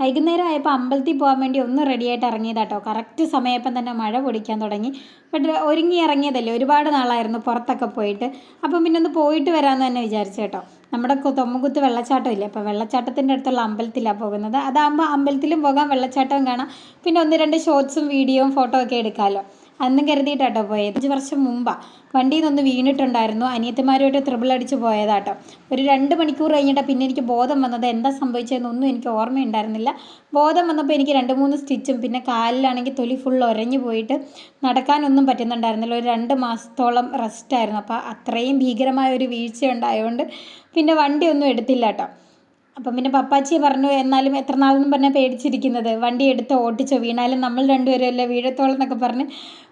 വൈകുന്നേരം ആയപ്പോൾ അമ്പലത്തിൽ പോകാൻ വേണ്ടി ഒന്ന് റെഡിയായിട്ട് ഇറങ്ങിയതാട്ടോ. കറക്റ്റ് സമയപ്പം തന്നെ മഴ പൊടിക്കാൻ തുടങ്ങി. ബട്ട് ഒരുങ്ങി ഇറങ്ങിയതല്ലേ? ഒരുപാട് നാളായിരുന്നു പുറത്തൊക്കെ പോയിട്ട്. അപ്പം പിന്നെ ഒന്ന് പോയിട്ട് വരാമെന്ന് തന്നെ വിചാരിച്ചു കേട്ടോ. നമ്മുടെ തൊമ്മുകുത്ത് വെള്ളച്ചാട്ടം ഇല്ലേ? അപ്പോൾ വെള്ളച്ചാട്ടത്തിന്റെ അടുത്തുള്ള അമ്പലത്തിലാണ് പോകുന്നത്. അതാകുമ്പോൾ അമ്പലത്തിലും പോകാം വെള്ളച്ചാട്ടവും കാണാം. പിന്നെ ഒന്ന് രണ്ട് ഷോർട്സും വീഡിയോയും ഫോട്ടോ ഒക്കെ എടുക്കാമല്ലോ. അന്നും കരുതിയിട്ടാട്ടോ പോയത്. അഞ്ച് വർഷം മുമ്പാണ് വണ്ടിയിൽ നിന്നൊന്ന് വീണിട്ടുണ്ടായിരുന്നു. അനിയത്തിമാരുമായിട്ട് ത്രിബിൾ അടിച്ച് പോയതാട്ടോ. ഒരു രണ്ട് മണിക്കൂർ കഴിഞ്ഞിട്ട് പിന്നെ എനിക്ക് ബോധം വന്നത്. എന്താ സംഭവിച്ചതെന്നൊന്നും എനിക്ക് ഓർമ്മയുണ്ടായിരുന്നില്ല. ബോധം വന്നപ്പോൾ എനിക്ക് രണ്ട് മൂന്ന് സ്റ്റിച്ചും പിന്നെ കാലിലാണെങ്കിൽ തൊലി ഫുൾ ഉരഞ്ഞു പോയിട്ട് നടക്കാനൊന്നും പറ്റുന്നുണ്ടായിരുന്നില്ല. ഒരു രണ്ട് മാസത്തോളം റെസ്റ്റായിരുന്നു അപ്പോൾ അത്രയും ഭീകരമായ ഒരു വീഴ്ച ഉണ്ടായതുകൊണ്ട് പിന്നെ വണ്ടിയൊന്നും എടുത്തില്ല കേട്ടോ അപ്പം പിന്നെ പപ്പാച്ചി പറഞ്ഞു എന്നാലും എത്ര നാളെന്നും പറഞ്ഞാൽ പേടിച്ചിരിക്കുന്നത്. വണ്ടി എടുത്ത് ഓട്ടിച്ചോ വീണാലും നമ്മൾ രണ്ടുപേരും അല്ലേ വീഴത്തോളം എന്നൊക്കെ പറഞ്ഞ്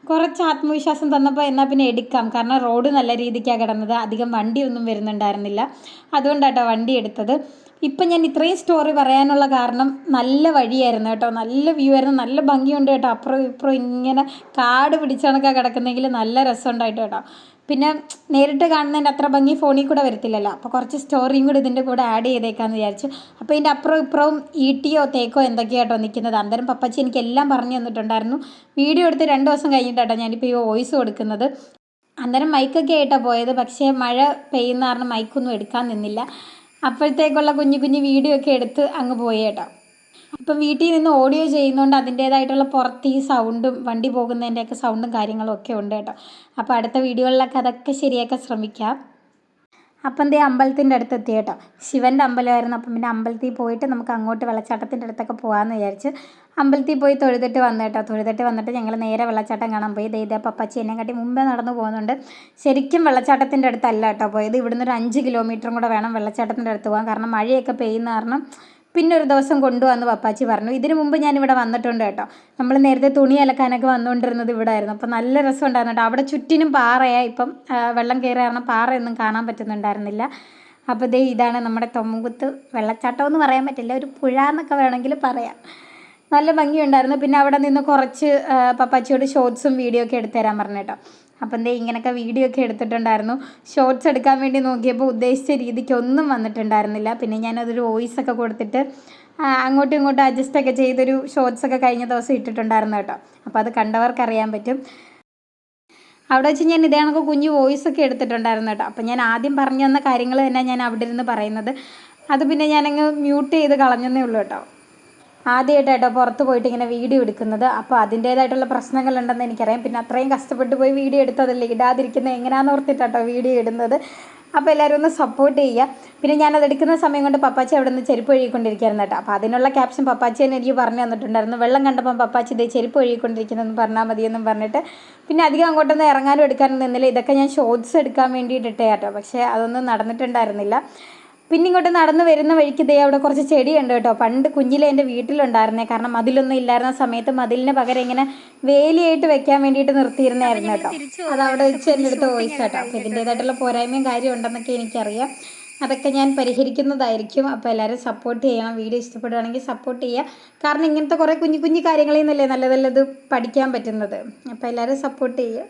കുറച്ച് ആത്മവിശ്വാസം തന്നപ്പോൾ എന്നാൽ പിന്നെ എടുക്കാം. കാരണം റോഡ് നല്ല രീതിക്കാണ് കിടന്നത്. അധികം വണ്ടിയൊന്നും വരുന്നുണ്ടായിരുന്നില്ല. അതുകൊണ്ടാട്ടോ വണ്ടി എടുത്തത്. ഇപ്പം ഞാൻ ഇത്രയും സ്റ്റോറി പറയാനുള്ള കാരണം നല്ല വഴിയായിരുന്നു കേട്ടോ. നല്ല വ്യൂ ആയിരുന്നു. നല്ല ഭംഗിയുണ്ട് കേട്ടോ. അപ്പുറം ഇപ്പുറം ഇങ്ങനെ കാട് പിടിച്ചണക്കാണ് കിടക്കുന്നെങ്കിൽ നല്ല രസമുണ്ടായിട്ട് കേട്ടോ. പിന്നെ നേരിട്ട് കാണുന്നതിന്റെ അത്ര ഭംഗി ഫോണിൽ കൂടെ വരത്തില്ലല്ലോ. അപ്പോൾ കുറച്ച് സ്റ്റോറിയും കൂടി ഇതിന്റെ കൂടെ ആഡ് ചെയ്തേക്കാന്ന് വിചാരിച്ചു. അപ്പോൾ ഇതിന്റെ അപ്പുറം ഇപ്പുറവും ഈട്ടിയോ തേക്കോ എന്തൊക്കെയോ കേട്ടോ നിൽക്കുന്നത് അന്നേരം പപ്പച്ചി എനിക്ക് എല്ലാം പറഞ്ഞു തന്നിട്ടുണ്ടായിരുന്നു. വീഡിയോ എടുത്ത് രണ്ട് ദിവസം കഴിഞ്ഞിട്ടാട്ടോ ഞാനിപ്പോൾ ഈ വോയിസ് കൊടുക്കുന്നത്. അന്നേരം മൈക്കൊക്കെ ആയിട്ടാണ് പോയത്. പക്ഷേ മഴ പെയ്യുന്ന കാരണം മൈക്കൊന്നും എടുക്കാൻ നിന്നില്ല. അപ്പോഴത്തേക്കുള്ള കുഞ്ഞു കുഞ്ഞു വീഡിയോ ഒക്കെ എടുത്ത് അങ്ങ് പോയി കേട്ടോ അപ്പം വീട്ടിൽ നിന്ന് ഓഡിയോ ചെയ്യുന്നതുകൊണ്ട് അതിന്റേതായിട്ടുള്ള പുറത്ത് ഈ സൗണ്ടും വണ്ടി പോകുന്നതിന്റെയൊക്കെ സൗണ്ടും കാര്യങ്ങളും ഒക്കെ ഉണ്ട് കേട്ടോ. അപ്പോൾ അടുത്ത വീഡിയോകളിലൊക്കെ അതൊക്കെ ശരിയാക്കാൻ ശ്രമിക്കാം. അപ്പം എന്തേ അമ്പലത്തിന്റെ അടുത്ത് എത്തി കേട്ടോ. ശിവന്റെ അമ്പലമായിരുന്നു. അപ്പം പിന്നെ അമ്പലത്തിൽ പോയിട്ട് നമുക്ക് അങ്ങോട്ട് വെള്ളച്ചാട്ടത്തിന്റെ അടുത്തൊക്കെ പോകാമെന്ന് വിചാരിച്ച് അമ്പലത്തിൽ പോയി തൊഴുതിട്ട് വന്നു കേട്ടോ. തൊഴുതിട്ട് വന്നിട്ട് ഞങ്ങൾ നേരെ വെള്ളച്ചാട്ടം കാണാൻ പോയി. ദേ ഇതേ പപ്പച്ചി എന്നെ കാട്ടി മുമ്പേ നടന്നു പോകുന്നുണ്ട്. ശരിക്കും വെള്ളച്ചാട്ടത്തിന്റെ അടുത്തല്ല കേട്ടോ പോയത്. ഇവിടുന്ന് ഒരു അഞ്ച് കിലോമീറ്ററും കൂടെ വേണം വെള്ളച്ചാട്ടത്തിന്റെ അടുത്ത് പോകാൻ. കാരണം മഴയൊക്കെ പെയ്യുന്ന കാരണം പിന്നെ ഒരു ദിവസം കൊണ്ടുവന്ന് പപ്പാച്ചി പറഞ്ഞു. ഇതിനു മുമ്പ് ഞാൻ ഇവിടെ വന്നിട്ടുണ്ട് കേട്ടോ. നമ്മൾ നേരത്തെ തുണി അലക്കാനൊക്കെ വന്നുകൊണ്ടിരുന്നത് ഇവിടെ ആയിരുന്നു. അപ്പോൾ നല്ല രസം ഉണ്ടായിരുന്നു കേട്ടോ. അവിടെ ചുറ്റിനും പാറയാ. ഇപ്പം വെള്ളം കയറി കാരണം പാറയൊന്നും കാണാൻ പറ്റുന്നുണ്ടായിരുന്നില്ല. അപ്പോൾ ദേ ഇതാണ് നമ്മുടെ തൊമ്മുകുത്ത് വെള്ളച്ചാട്ടം എന്ന് പറയാൻ പറ്റില്ല. ഒരു പുഴ എന്നൊക്കെ വേണമെങ്കിൽ പറയാം. നല്ല ഭംഗിയുണ്ടായിരുന്നു. പിന്നെ അവിടെ നിന്ന് കുറച്ച് പപ്പാച്ചിയോട് ഷോർട്സും വീഡിയോ ഒക്കെ എടുത്തു തരാൻ പറഞ്ഞു കേട്ടോ. അപ്പം എന്തേ ഇങ്ങനെയൊക്കെ വീഡിയോ ഒക്കെ എടുത്തിട്ടുണ്ടായിരുന്നു. ഷോർട്സ് എടുക്കാൻ വേണ്ടി നോക്കിയപ്പോൾ ഉദ്ദേശിച്ച രീതിക്ക് ഒന്നും വന്നിട്ടുണ്ടായിരുന്നില്ല. പിന്നെ ഞാനതൊരു വോയിസ് ഒക്കെ കൊടുത്തിട്ട് അങ്ങോട്ടും ഇങ്ങോട്ടും അഡ്ജസ്റ്റ് ഒക്കെ ചെയ്തൊരു ഷോർട്സ് ഒക്കെ കഴിഞ്ഞ ദിവസം ഇട്ടിട്ടുണ്ടായിരുന്നു കേട്ടോ. അപ്പോൾ അത് കണ്ടവർക്ക് അറിയാൻ പറ്റും. അവിടെ വെച്ച് ഞാൻ ഇതേ കണക്ക് കുഞ്ഞു വോയിസ് ഒക്കെ എടുത്തിട്ടുണ്ടായിരുന്നു കേട്ടോ. അപ്പം ഞാൻ ആദ്യം പറഞ്ഞു തന്ന കാര്യങ്ങൾ തന്നെ ഞാൻ അവിടെ ഇരുന്ന് പറയുന്നത്. അത് പിന്നെ ഞാനങ്ങ് മ്യൂട്ട് ചെയ്ത് കളഞ്ഞെന്നേ ഉള്ളൂ കേട്ടോ. ആദ്യമായിട്ട് കേട്ടോ പുറത്ത് പോയിട്ട് ഇങ്ങനെ വീഡിയോ എടുക്കുന്നത്. അപ്പോൾ അതിന്റേതായിട്ടുള്ള പ്രശ്നങ്ങളുണ്ടെന്ന് എനിക്കറിയാം. പിന്നെ അത്രയും കഷ്ടപ്പെട്ട് പോയി വീഡിയോ എടുത്തതല്ലേ ഇടാതിരിക്കുന്നത് എങ്ങനെയാണെന്ന് ഓർത്തിട്ടാട്ടോ വീഡിയോ ഇടുന്നത്. അപ്പോൾ എല്ലാവരും ഒന്ന് സപ്പോർട്ട് ചെയ്യുക. പിന്നെ ഞാനത് എടുക്കുന്ന സമയം കൊണ്ട് പപ്പാച്ചി അവിടെ നിന്ന് ചെരുപ്പ് ഒഴുകിക്കൊണ്ടിരിക്കുകയായിരുന്നു കേട്ടോ. അപ്പോൾ അതിനുള്ള ക്യാപ്ഷൻ പപ്പാച്ചി തന്നെ എനിക്ക് പറഞ്ഞു തന്നിട്ടുണ്ടായിരുന്നു. വെള്ളം കണ്ടപ്പം പപ്പാച്ചി ഇതേ ചെരുപ്പ് ഒഴുകിക്കൊണ്ടിരിക്കുന്നതെന്ന് പറഞ്ഞാൽ മതിയെന്നും പറഞ്ഞിട്ട്. പിന്നെ അധികം അങ്ങോട്ടൊന്നും ഇറങ്ങാനും എടുക്കാനും നിന്നില്ല. ഇതൊക്കെ ഞാൻ ഷോർട്സ് എടുക്കാൻ വേണ്ടിയിട്ട് ഇട്ടേ കേട്ടോ പക്ഷേ അതൊന്നും നടന്നിട്ടുണ്ടായിരുന്നില്ല. പിന്നെ ഇങ്ങോട്ട് നടന്നു വരുന്ന വഴിക്ക് ദേ അവിടെ കുറച്ച് ചെടിയുണ്ട് കേട്ടോ. പണ്ട് കുഞ്ഞിലെ എന്റെ വീട്ടിലുണ്ടായിരുന്നേ. കാരണം മതിലൊന്നും ഇല്ലായിരുന്ന സമയത്ത് മതിലിന് പകരം ഇങ്ങനെ വേലിയായിട്ട് വെക്കാൻ വേണ്ടിയിട്ട് നിർത്തിയിരുന്നായിരുന്നു കേട്ടോ. അത് അവിടെ വെച്ച് എന്റെ അടുത്ത് വോയിസ് കേട്ടോ അപ്പോൾ ഇതിന്റേതായിട്ടുള്ള പോരായ്മയും കാര്യം ഉണ്ടെന്നൊക്കെ എനിക്കറിയാം. അതൊക്കെ ഞാൻ പരിഹരിക്കുന്നതായിരിക്കും. അപ്പോൾ എല്ലാവരും സപ്പോർട്ട് ചെയ്യണം. വീഡിയോ ഇഷ്ടപ്പെടുകയാണെങ്കിൽ സപ്പോർട്ട് ചെയ്യുക. കാരണം ഇങ്ങനത്തെ കുറേ കുഞ്ഞു കുഞ്ഞു കാര്യങ്ങളിൽ നിന്നല്ലേ നല്ല നല്ലത് പഠിക്കാൻ പറ്റുന്നത്. അപ്പോൾ എല്ലാവരും സപ്പോർട്ട് ചെയ്യുക.